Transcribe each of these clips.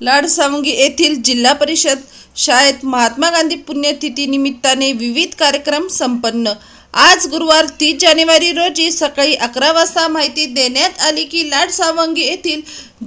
लाडसावंगी येथील जिल्हा परिषद शाळेत महात्मा गांधी पुण्यतिथी निमित्ताने विविध कार्यक्रम संपन्न. आज गुरुवार तीस जानेवारी रोजी सकाळी अकरा वाजता माहिती देण्यात आली की लाड सावंगी येथील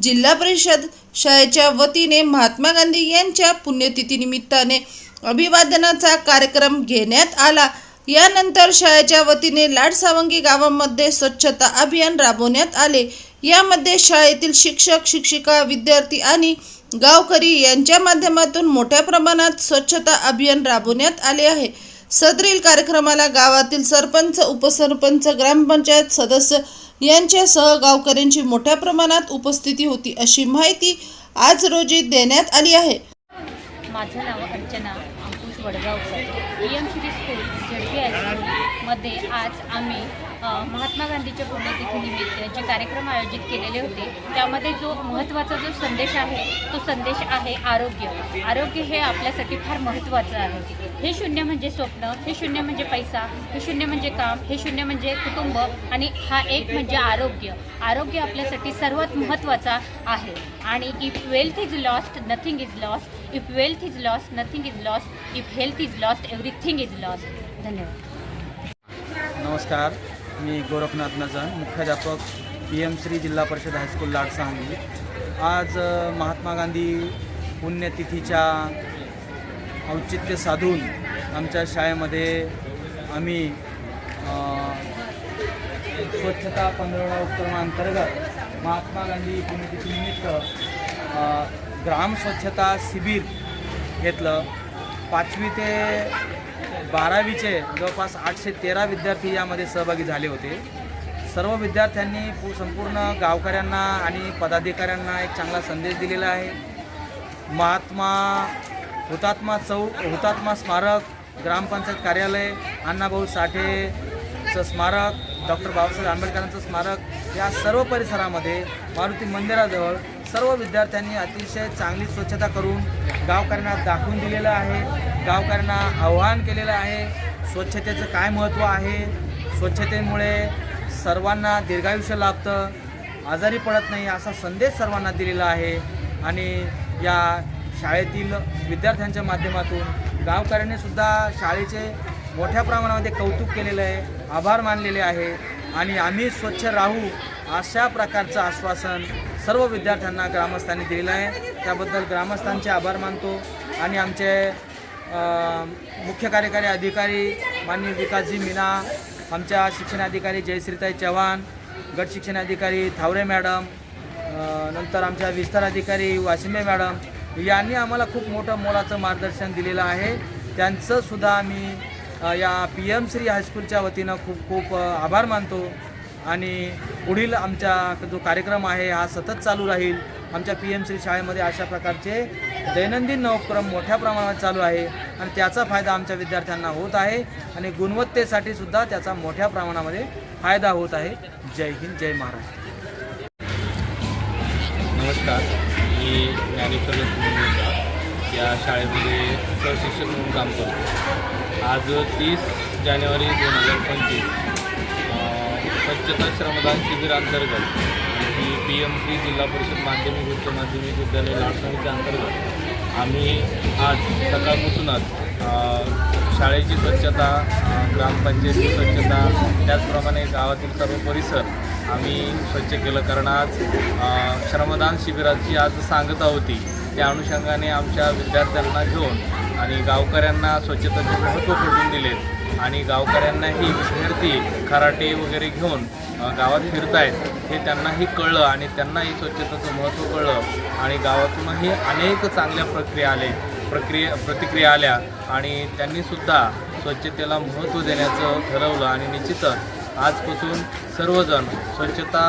जिल्हा परिषद शाळेच्या वतीने महात्मा गांधी यांच्या पुण्यतिथी निमित्ताने अभिवादनाचा कार्यक्रम घेण्यात आला. यानंतर शाळेच्या वतीने लाड सावंगी गावामध्ये स्वच्छता अभियान राबवण्यात आले. यामध्ये शाळेतील शिक्षक शिक्षिका विद्यार्थी आणि गावकरी यांच्या माध्यमातून मोठ्या प्रमाणात स्वच्छता अभियान राबवण्यात आले आहे. सदरील कार्यक्रमाला गावातील सरपंच उपसरपंच ग्रामपंचायत सदस्य यांच्यासह गावकऱ्यांची मोठ्या प्रमाणात उपस्थिती होती अशी माहिती आज रोजी देण्यात आली आहे. माझं नाव Archana Wadgaonkar P M Shri school झडपी हायस्कूलमध्ये आज आम्ही महात्मा गांधीच्या पुण्यतिथीनिमित्त जे कार्यक्रम आयोजित केलेले होते त्यामध्ये जो महत्त्वाचा जो संदेश आहे तो संदेश आहे आरोग्य. आरोग्य हे आपल्यासाठी फार महत्त्वाचं आहे. हे शून्य म्हणजे स्वप्न हे शून्य म्हणजे पैसा हे शून्य म्हणजे काम हे शून्य म्हणजे कुटुंब आणि हा एक म्हणजे आरोग्य. आरोग्य आपल्यासाठी सर्वात महत्त्वाचा आहे. आणि if wealth is lost nothing is lost if wealth is lost nothing is lost if health is lost everything is lost धन्यवाद. नमस्कार मी गोरखनाथ नजन मुख्याध्यापक पी एम श्री जिल्हा परिषद हायस्कूल लाड सांगली आज महात्मा गांधी पुण्यतिथीच्या औचित्य साधून आमच्या शाळेमध्ये आम्ही स्वच्छता पंधरवडा उपक्रमांतर्गत महात्मा गांधी पुण्यतिथीनिमित्त ग्राम स्वच्छता शिबिर घेतलं. पाचवी ते बारावीचे जवळपास आठशे तेरा विद्यार्थी यामध्ये सहभागी झाले होते. सर्व विद्यार्थ्यांनी पू संपूर्ण गावकऱ्यांना आणि पदाधिकाऱ्यांना एक चांगला संदेश दिलेला आहे. महात्मा हुतात्मा चौक हुतात्मा स्मारक ग्रामपंचायत कार्यालय अण्णाभाऊ साठेचं स्मारक डॉक्टर बाबासाहेब आंबेडकरांचं स्मारक या सर्व परिसरामध्ये मारुती मंदिराजवळ सर्व विद्यार्थ्यांनी अतिशय चांगली स्वच्छता करून गावकऱ्यांना दाखवून दिलेलं आहे. गावकऱ्यांना आव्हान केलेलं आहे. स्वच्छतेचं काय महत्त्व आहे? स्वच्छतेमुळे सर्वांना दीर्घायुष्य लाभतं. आजारी पडत नाही असा संदेश सर्वांना दिलेला आहे. आणि या शाळेतील विद्यार्थ्यांच्या माध्यमातून गावकऱ्यांनी सुद्धा शाळेचे मोठ्या प्रमाणामध्ये कौतुक केलेलं आहे. आभार मानलेले आहे. आणि आम्ही स्वच्छ राहू अशा प्रकारचं आश्वासन सर्व विद्यार्थ्यांना ग्रामस्थांनी दिलेलं आहे. त्याबद्दल ग्रामस्थांचे आभार मानतो आणि आमचे मुख्य कार्यकारी अधिकारी माननीय विकासजी मीना आमच्या शिक्षणाधिकारी जयश्रीताई चव्हाण गट शिक्षणाधिकारी थावरे मॅडम नंतर आमच्या विस्तार अधिकारी वाशिंबे मॅडम यांनी आम्हाला खूप मोठं मोलाचं मार्गदर्शन दिलेलं आहे. त्यांचंसुद्धा आम्ही या पी एम श्री हायस्कूलच्या वतीनं खूप खूप आभार मानतो. आणि पुढील आमचा जो कार्यक्रम आहे हा सतत चालू राहील. आमच्या पी एम श्री शाळेमध्ये अशा प्रकारचे दैनंदिन उपक्रम मोठ्या प्रमाणात चालू आहे आणि त्याचा फायदा आमच्या विद्यार्थ्यांना होत आहे आणि गुणवत्तेसाठी सुद्धा त्याचा मोठ्या प्रमाणामध्ये फायदा होत आहे. जय हिंद जय महाराष्ट्र. नमस्कार. मी ज्ञानेश्वर या शाळेमध्ये सहशिक्षक म्हणून काम करतो. आज तीस जानेवारी दोन हजार पंचवीस. स्वच्छता श्रमदान शिबिर अंतर्गत ही पी एम सी जिल्हा परिषद माध्यमिक उच्च माध्यमिक विद्यालय लाडसांगीच्या अंतर्गत. आम्ही आज सकाळपासूनच शाळेची स्वच्छता ग्रामपंचायतची ग्रामपंचायतीची स्वच्छता त्याचप्रमाणे गावातील सर्व परिसर आम्ही स्वच्छ केलं. कारण आज श्रमदान शिबिराची आज सांगता होती. त्या अनुषंगाने आमच्या विद्यार्थ्यांना घेऊन आणि गावकऱ्यांना स्वच्छतेचे महत्त्व पटवून दिलेत आणि गावकऱ्यांनाही विद्यार्थी खराटे वगैरे घेऊन गावात गावात फिरतायत हे त्यांनाही कळलं आणि त्यांनाही स्वच्छतेचं महत्त्व कळलं. आणि गावातूनही अनेक चांगल्या प्रक्रिया आले प्रक्रिया प्रतिक्रिया आल्या आणि त्यांनीसुद्धा स्वच्छतेला महत्त्व देण्याचं ठरवलं. आणि निश्चितच आजपासून सर्वजण स्वच्छता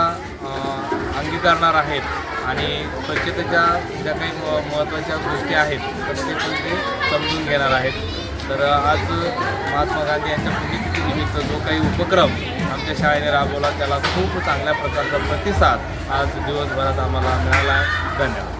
अंगीकारणार आहेत आणि स्वच्छतेच्या ज्या काही म- महत्त्वाच्या गोष्टी आहेत तर ते पण ते समजून घेणार आहेत. तर आज महात्मा गांधी यांच्या पुण्यतिथीनिमित्त जो काही उपक्रम आमच्या शाळेने राबवला त्याला खूप चांगल्या प्रकारचा प्रतिसाद आज दिवसभरात आम्हाला मिळाला आहे. धन्यवाद.